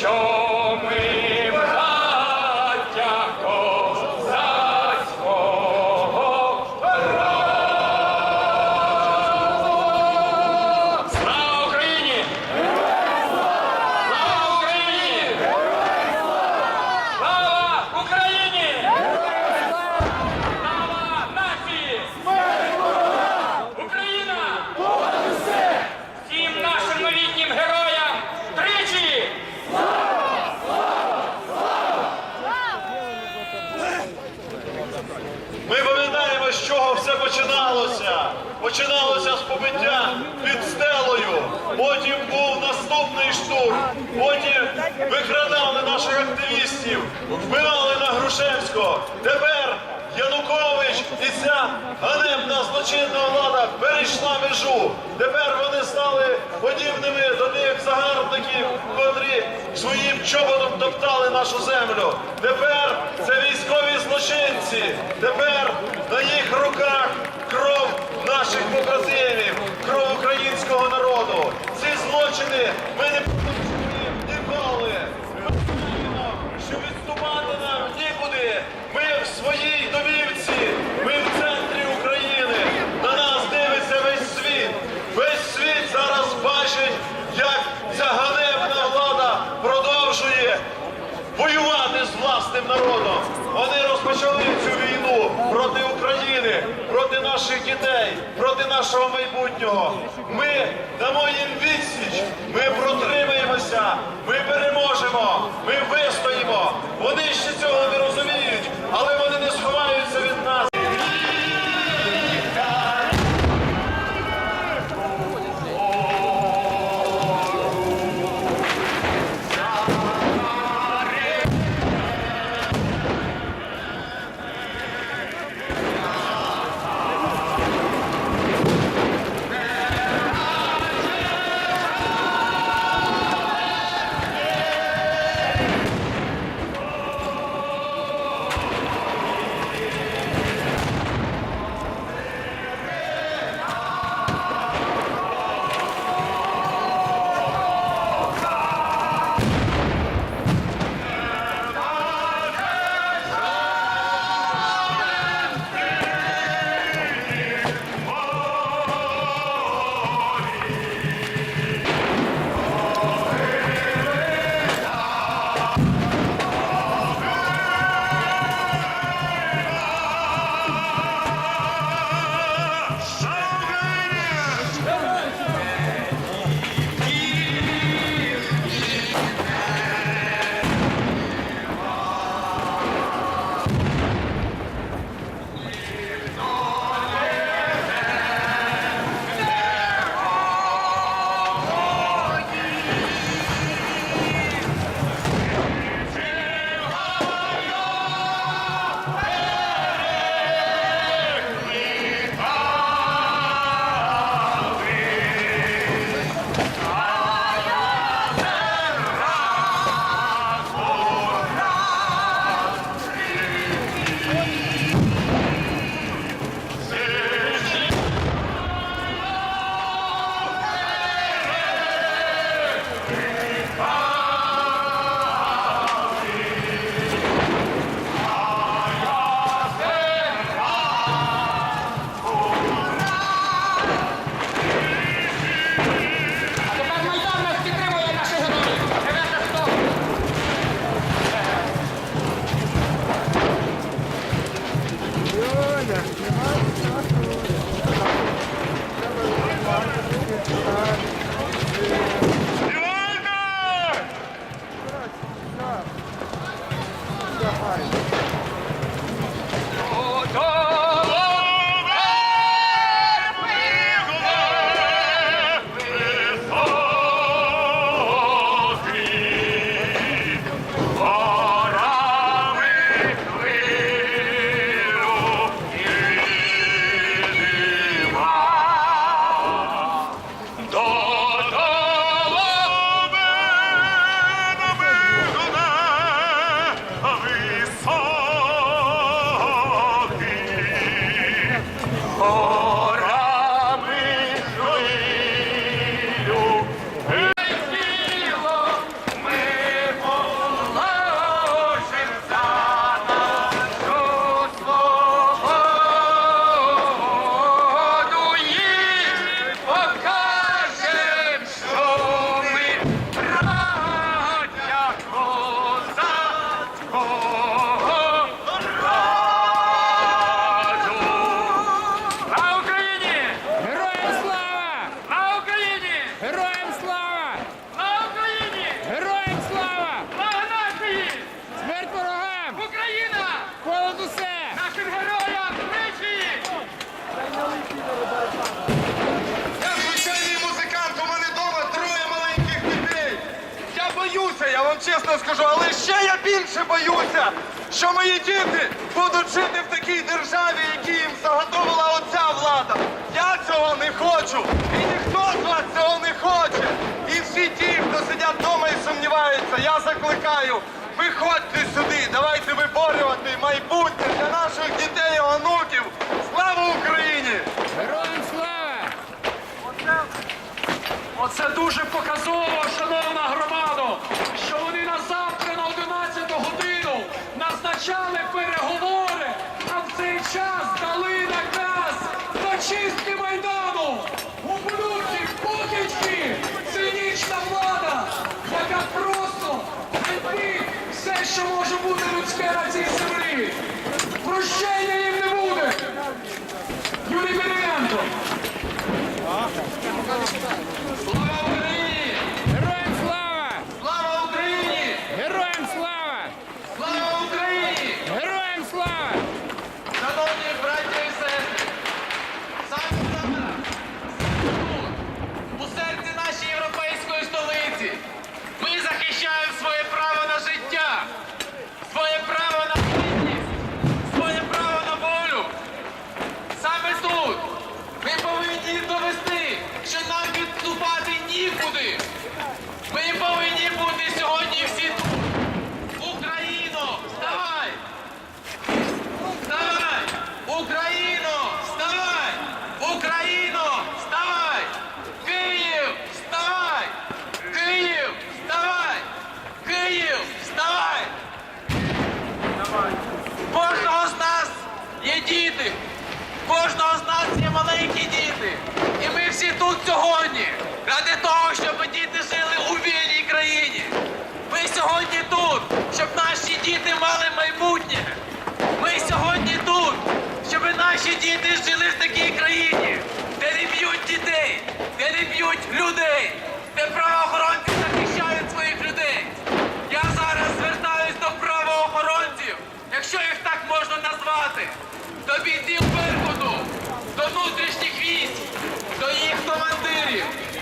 що ми. Викрадали наших активістів, вбивали на Грушевського. Тепер Янукович і ця ганебна злочинна влада перейшла межу. Тепер вони стали подібними до тих загарбників, котрі своїм чоботом топтали нашу землю. Тепер це військові злочинці. Тепер на їх руках кров наших побратимів, кров українського народу. Ці злочини ми не побачимо ніколи. Ми знаємо, що відступати нам нікуди. Ми в своїй домівці, ми в центрі України. На нас дивиться весь світ. Весь світ зараз бачить, як ця ганебна влада продовжує воювати з власним народом. Вони розпочали цю війну проти України, проти наших дітей, проти нашого майбутнього. Ми дамо їм відсіч, ми протримаємося, ми переможемо, ми вистоїмо. Вони ще цього не розуміють, Oh. що мої діти будуть жити в такій державі, які їм заготовила оця влада. Я цього не хочу, і ніхто з вас цього не хоче. І всі ті, хто сидять вдома і сумніваються, я закликаю, виходьте сюди, давайте виборювати майбутнє для наших дітей і онуків. Слава Україні! Героям слава! Оце, оце дуже показово, що. почали переговори, а в цей час дали наказ зачистки майдану. У блюді покидьки цинічна влада, яка просто геть все, що може бути людське на цій землі. To Horn! Thank you.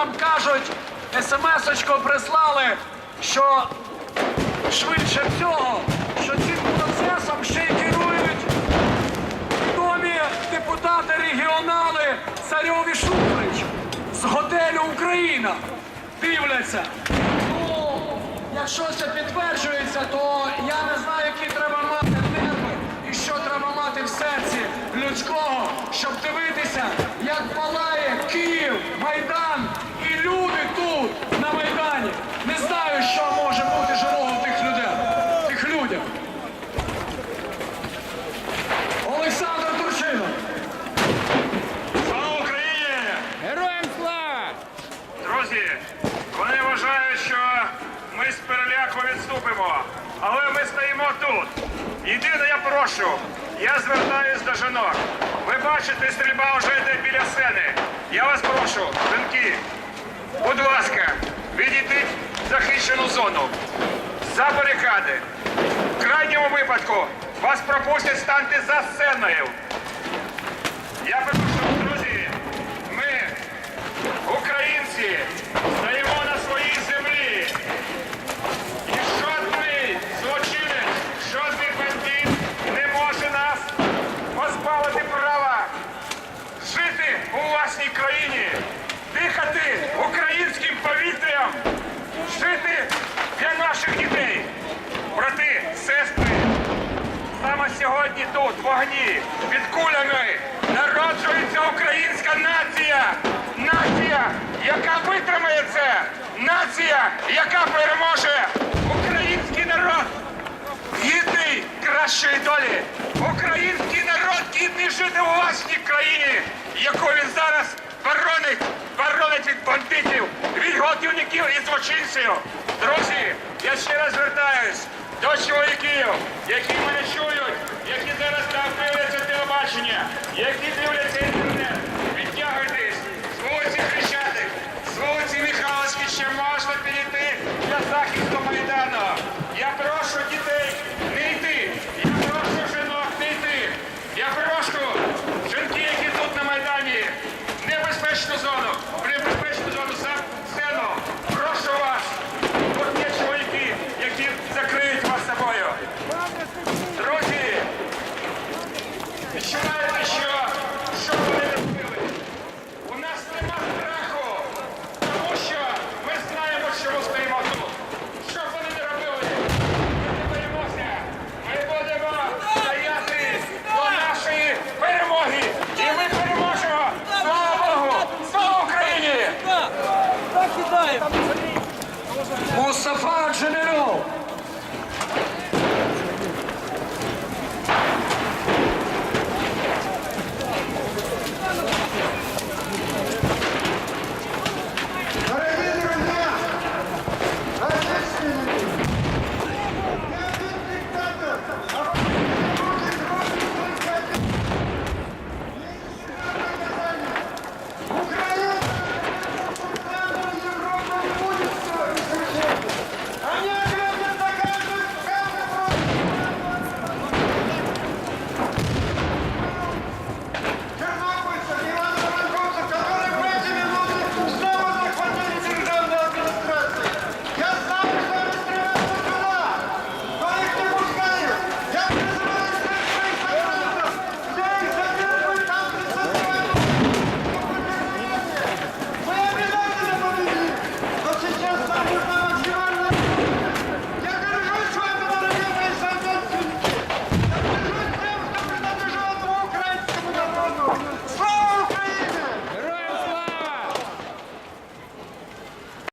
нам кажуть, смс-очку прислали, що швидше всього, що цим процесом ще й керують домі депутати регіонали Царьові і Шуфрич з готелю Україна. Дивляться. Ну, якщо це підтверджується, то я не знаю, які треба мати нерви і що треба мати в серці людського, щоб дивитися. Єдине, я прошу, я звертаюсь до жінок. Ви бачите, стрільба вже йде біля сцени. Я вас прошу, жінки, будь ласка, відійдіть в захищену зону. За барикади. В крайньому випадку вас пропустять станьте за сценою. Я прошу, друзі, ми Українці стоїмо на своїй землі. І жодний злочинець, жодний бандит не може нас позбавити права жити у власній країні, дихати українським повітрям, жити для наших дітей. Брати, сестри, Саме сьогодні тут, в вогні, під кулями, народжується українська нація. Нація, яка витримає це. Нація, яка переможе. Український народ гідний кращої долі. Український народ гідний жити у власній країні, яку він зараз боронить, боронить від бандитів, від гвалтівників і злочинців. Друзі, я ще раз звертаюсь до чоловіків, які мене чують, які зараз там дивляться телебачення, які дивляться інтернет, відтягуйтесь. З вулиці Хрещатик, з Михайловські ще можна.